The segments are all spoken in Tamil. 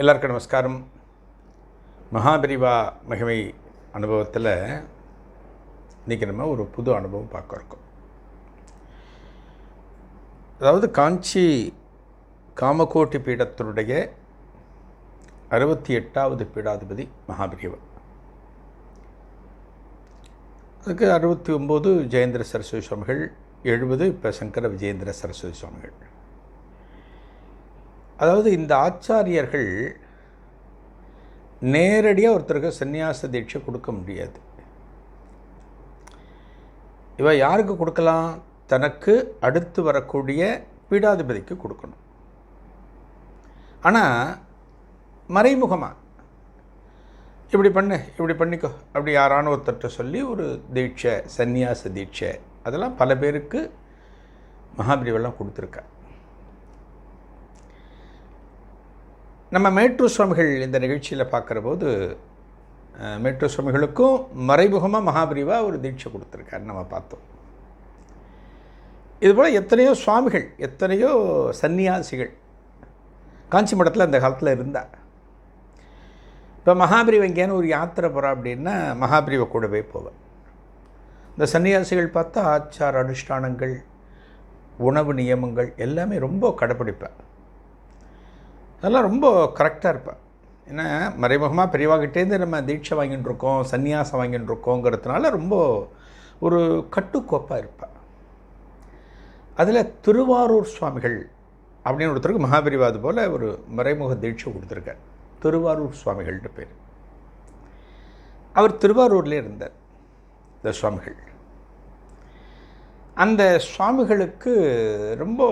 எல்லாருக்கும் நமஸ்காரம். மகாபிரிவா மகிமை அனுபவத்தில் இன்றைக்கி நம்ம ஒரு புது அனுபவம் பார்க்க இருக்கோம். அதாவது காஞ்சி காமகோட்டி பீடத்தினுடைய அறுபத்தி எட்டாவது பீடாதிபதி மகாபிரிவா. அதுக்கு அறுபத்தி ஒம்பது ஜெயேந்திர சரஸ்வதி சுவாமிகள் எழுபது இப்போ சங்கர விஜயேந்திர சரஸ்வதி சுவாமிகள். அதாவது இந்த ஆச்சாரியர்கள் நேரடியாக ஒருத்தருக்கு சந்நியாச தீட்சை கொடுக்க முடியாது. இவ யாருக்கு கொடுக்கலாம்? தனக்கு அடுத்து வரக்கூடிய பீடாதிபதிக்கு கொடுக்கணும். ஆனால் மறைமுகமாக இப்படி பண்ணு இப்படி பண்ணிக்கோ அப்படி யாரான ஒருத்தர்கிட்ட சொல்லி ஒரு தீட்சை சந்நியாச தீட்சை அதெல்லாம் பல பேருக்கு மகாபிரிவெல்லாம் கொடுத்துருக்கா. நம்ம மேட்ரு சுவாமிகள் இந்த நிகழ்ச்சியில் பார்க்குற போது மேட்ரு சுவாமிகளுக்கும் மறைமுகமாக மகாபிரிவா ஒரு தீட்சை கொடுத்துருக்காரு நம்ம பார்த்தோம். இதுபோல் எத்தனையோ சுவாமிகள் எத்தனையோ சந்நியாசிகள் காஞ்சி மடத்தில் அந்த காலத்தில் இருந்தா இப்போ மகாபிரிவ எங்கேயான ஒரு யாத்திரை போகிறா அப்படின்னா மகாபிரிவ கூடவே போவேன் இந்த சன்னியாசிகள் பார்த்தா ஆச்சார அனுஷ்டானங்கள் உணவு நியமங்கள் எல்லாமே ரொம்ப கடைப்பிடிப்பேன் அதெல்லாம் ரொம்ப கரெக்டாக இருப்பேன். ஏன்னா மறைமுகமாக பெரியவாகிட்டேருந்து நம்ம தீட்சை வாங்கிட்டு இருக்கோம் சந்நியாசம் வாங்கிட்டு இருக்கோங்கிறதுனால ரொம்ப ஒரு கட்டுக்கோப்பாக இருப்பேன். அதில் திருவாரூர் சுவாமிகள் அப்படின்னு ஒருத்தருக்கு மகாபிரிவாது போல் ஒரு மறைமுக தீட்சை கொடுத்துருக்கார். திருவாரூர் சுவாமிகள்னு பேர். அவர் திருவாரூர்லேயே இருந்தார் இந்த சுவாமிகள். அந்த சுவாமிகளுக்கு ரொம்ப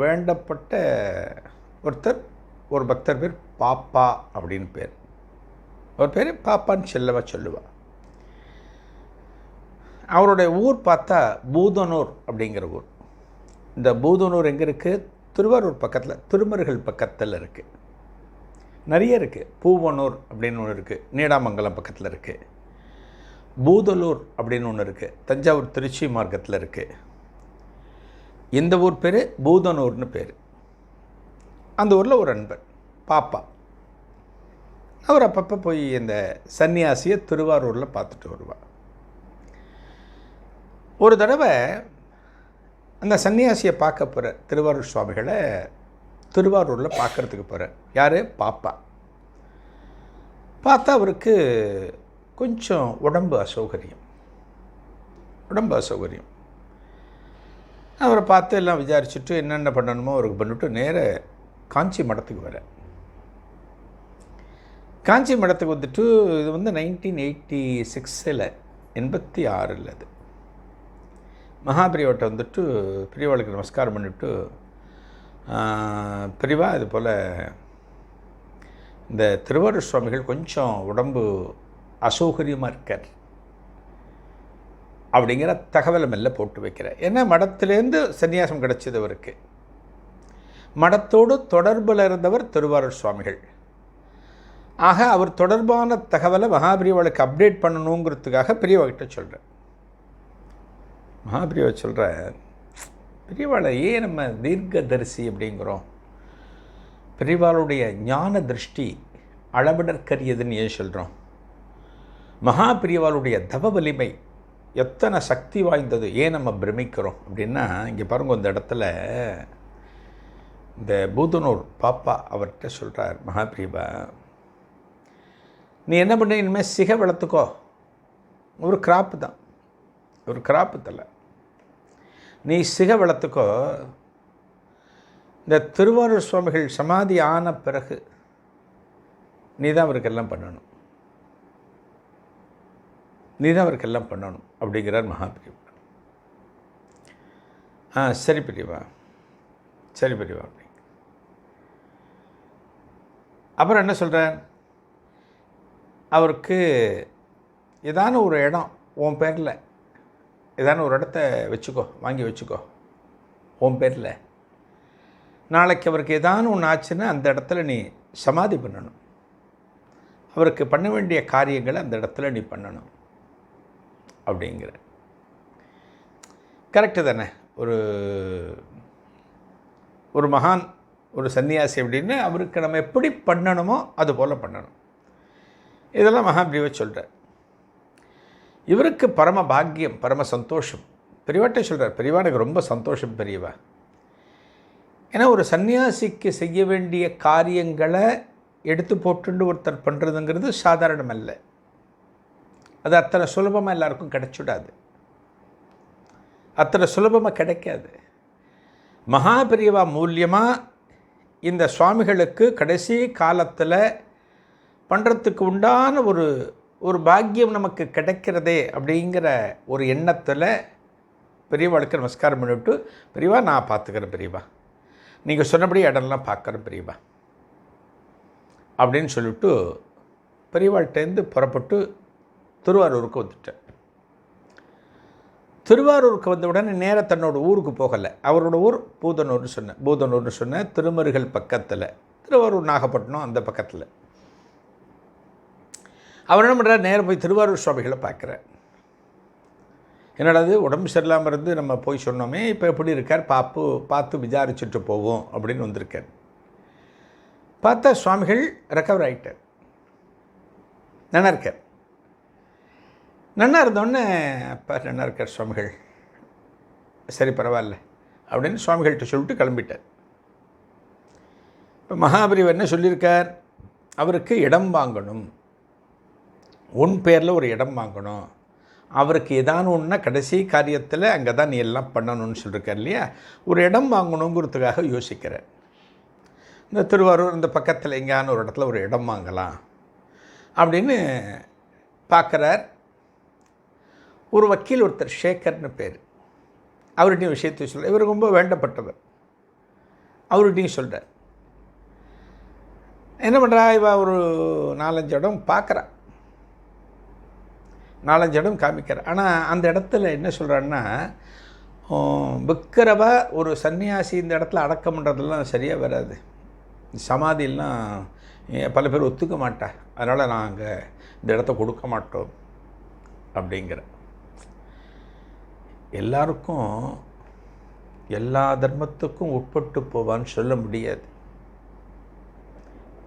வேண்டப்பட்ட ஒருத்தர் ஒரு பக்தர் பேர் பாப்பா அப்படின்னு பேர். அவர் பேர் பாப்பான்னு செல்லவா சொல்லுவா. அவருடைய ஊர் பார்த்தா பூதனூர் அப்படிங்கிற ஊர். இந்த பூதனூர் எங்கே இருக்குது திருவாரூர் பக்கத்தில் திருமருகல் பக்கத்தில் இருக்குது நிறைய இருக்குது பூவனூர் அப்படின்னு ஒன்று இருக்குது நீடாமங்கலம் பக்கத்தில் இருக்குது பூதலூர் அப்படின்னு ஒன்று இருக்குது தஞ்சாவூர் திருச்சி மார்க்கத்தில் இருக்குது இந்த ஊர் பேர் பூதனூர்னு பேர். அந்த ஊரில் ஒரு அன்பர் பாப்பா. அவர் அப்பப்போ போய் இந்த சன்னியாசியை திருவாரூரில் பார்த்துட்டு வருவார். ஒரு தடவை அந்த சன்னியாசியை பார்க்க போகிற திருவாரூர் சுவாமிகளை திருவாரூரில் பார்க்கறதுக்கு போகிறார் யார்? பாப்பா. பார்த்தா அவருக்கு கொஞ்சம் உடம்பு அசௌகரியம். உடம்பு அசௌகரியம். அவரை பார்த்து எல்லாம் விசாரிச்சுட்டு என்னென்ன பண்ணணுமோ அவருக்கு பண்ணிவிட்டு நேர காஞ்சி மடத்துக்கு வர. காஞ்சி மடத்துக்கு வந்துட்டு இது வந்து நைன்டீன் எயிட்டி சிக்ஸில் எண்பத்தி ஆறில் அது. மகாபிரிவாட்ட வந்துட்டு பிரிவாளுக்கு நமஸ்காரம் பண்ணிவிட்டு பிரிவா இது போல் இந்த திருவாரூர் சுவாமிகள் கொஞ்சம் உடம்பு அசௌகரியமாக இருக்கார். அப்படிங்கிற தகவலை மெல்ல போட்டு வைக்கிறேன் ஏன்னா மடத்துலேருந்து சன்னியாசம் கிடைச்சது அவருக்கு. மடத்தோடு தொடர்பில் இருந்தவர் திருவாரூர் சுவாமிகள். ஆக அவர் தொடர்பான தகவலை மகாபிரிவாளுக்கு அப்டேட் பண்ணணுங்கிறதுக்காக பெரியவாகிட்ட சொல்கிறேன் மகாபிரிவா சொல்கிற பெரியவாளை ஏன் நம்ம தீர்க்கதரிசி அப்படிங்கிறோம்? பெரியவாளுடைய ஞான திருஷ்டி அளவிடற்கரியதுன்னு ஏன் சொல்கிறோம் மகா பெரியவாளுடைய தவ வலிமை எத்தனை சக்தி வாய்ந்தது ஏன் நம்ம பிரமிக்கிறோம் அப்படின்னா இங்கே பாருங்க இந்த இடத்துல இந்த பூதனூர் பாப்பா அவர்கிட்ட சொல்கிறார் மகாபிரிபா நீ என்ன பண்ண? இனிமேல் சிகை வளர்த்துக்கோ. ஒரு கிராப்பு தான். ஒரு கிராப்பு தலை. நீ சிகை வளர்த்துக்கோ. இந்த திருவாரூர் சுவாமிகள் சமாதி ஆன பிறகு நீ தான் அவருக்கெல்லாம் பண்ணணும். நீ தான் அவருக்கெல்லாம் பண்ணணும் அப்படிங்கிறார் மகாபிரிவா ஆ சரி பிரிவா சரி பிரிவா அப்படி அப்புறம் என்ன சொல்கிறேன் அவருக்கு ஏதான ஒரு இடம் உன் பேரில் ஏதான ஒரு இடத்த வச்சுக்கோ வாங்கி வச்சுக்கோ உன் பேரில். நாளைக்கு அவருக்கு ஏதான ஒன்று ஆச்சுன்னா அந்த இடத்துல நீ சமாதி பண்ணணும். அவருக்கு பண்ண வேண்டிய காரியங்களை அந்த இடத்துல நீ பண்ணணும். அப்படிங்கிற. கரெக்டு தானே? ஒரு ஒரு மகான் ஒரு சன்னியாசி அப்படின்னு அவருக்கு நம்ம எப்படி பண்ணணுமோ அது போல் பண்ணணும். இதெல்லாம் மகாபிரிவை சொல்கிறார் இவருக்கு பரம பாக்கியம் பரம சந்தோஷம். பெரியவாட்டே சொல்கிறார் பெரியவா எனக்கு ரொம்ப சந்தோஷம் பெரியவா. ஏன்னா ஒரு சன்னியாசிக்கு செய்ய வேண்டிய காரியங்களை எடுத்து போட்டுண்டு ஒருத்தர் பண்ணுறதுங்கிறது சாதாரணம் அல்ல அது அத்தனை சுலபமாக எல்லாருக்கும் கிடைச்சிடாது. அத்தனை சுலபமாக கிடைக்காது. மகாபிரியவா மூலியமாக இந்த சுவாமிகளுக்கு கடைசி காலத்தில் பண்ணுறதுக்கு உண்டான ஒரு ஒரு பாக்கியம் நமக்கு கிடைக்கிறதே அப்படிங்கிற ஒரு எண்ணத்தில் பெரியவாளுக்கு நமஸ்காரம் பண்ணிவிட்டு பெரியவா நான் பார்த்துக்கிறேன் பெரியவா. நீங்கள் சொன்னபடி இடம்லாம் பார்க்குறேன் பெரியவா. அப்படின்னு சொல்லிவிட்டு பெரியவாள்கிட்டேருந்து புறப்பட்டு திருவாரூருக்கு வந்துட்டேன். திருவாரூருக்கு வந்த உடனே நேராக தன்னோட ஊருக்கு போகலை. அவரோட ஊர் பூதனூர்னு சொன்னேன். பூதனூர்னு சொன்னேன். திருமருகல் பக்கத்தில். திருவாரூர் நாகப்பட்டினம் அந்த பக்கத்தில். அவர் என்ன பண்ணுறார் நேராக போய் திருவாரூர் சுவாமிகளை பார்க்குறார். என்னடாது உடம்பு சரியில்லாமல் இருந்து நம்ம போய் சொன்னோமே இப்போ எப்படி இருக்கார்? பாப்பு பார்த்து விசாரிச்சுட்டு போவோம் அப்படின்னு வந்திருக்கார். பார்த்தா சுவாமிகள் ரெக்கவர் ஆகிட்டார் நல்லா இருக்கார். நன்னா இருந்தோடனே அப்பா நன்னா இருக்கார் சுவாமிகள். சரி பரவாயில்ல. அப்படின்னு சுவாமிகள்கிட்ட சொல்லிட்டு கிளம்பிட்டார். இப்போ மகாபரிவர் என்ன சொல்லியிருக்கார்? அவருக்கு இடம் வாங்கணும். உன் பேரில் ஒரு இடம் வாங்கணும். அவருக்கு ஏதான ஒன்றா கடைசி காரியத்தில் அங்கே தான் நீ எல்லாம் பண்ணணும்னு சொல்லியிருக்கார் இல்லையா? ஒரு இடம் வாங்கணுங்கிறதுக்காக யோசிக்கிறேன் இந்த திருவாரூர் இந்த பக்கத்தில் எங்கேயான ஒரு இடத்துல ஒரு இடம் வாங்கலாம். அப்படின்னு பார்க்குறார். ஒரு வக்கீல் ஒருத்தர் ஷேகர்னு பேர். அவர்கிட்டையும் விஷயத்தை சொல்ல இவர் ரொம்ப வேண்டப்பட்டவர். அவர்கிட்டையும் சொல்கிறார் என்ன பண்ணுறா இவ ஒரு நாலஞ்சு இடம் பார்க்குறா நாலஞ்சு இடம் காமிக்கிறார் ஆனால் அந்த இடத்துல என்ன சொல்கிறான்னா விற்கிறவ ஒரு சன்னியாசி இந்த இடத்துல அடக்கம் பண்ணுறதெல்லாம் சரியாக வராது. சமாதியெல்லாம் பல பேர் ஒத்துக்க மாட்டா அதனால் நாங்கள் இந்த இடத்த கொடுக்க மாட்டோம். அப்படிங்கிற. எல்லாருக்கும் எல்லா தர்மத்துக்கும் உட்பட்டு போவான்னு சொல்ல முடியாது.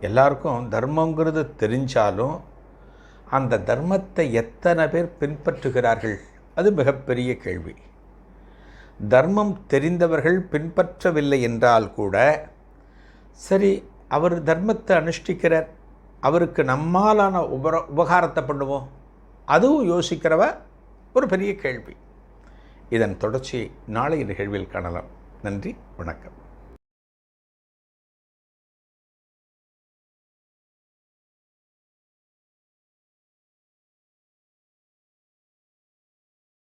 எல்லாருக்கும் தர்மங்கிறது தெரிஞ்சாலும் அந்த தர்மத்தை எத்தனை பேர் பின்பற்றுகிறார்கள்? அது மிகப்பெரிய கேள்வி. தர்மம் தெரிந்தவர்கள் பின்பற்றவில்லை என்றால் கூட சரி அவர் தர்மத்தை அனுஷ்டிக்கிறார் அவருக்கு நம்மாலான உபர உபகாரத்தை பண்ணுவோம். அதுவும் யோசிக்கிறவ ஒரு பெரிய கேள்வி. இதன் தொடர்ச்சியை நாளைய நிகழ்வில் காணலாம். நன்றி வணக்கம்.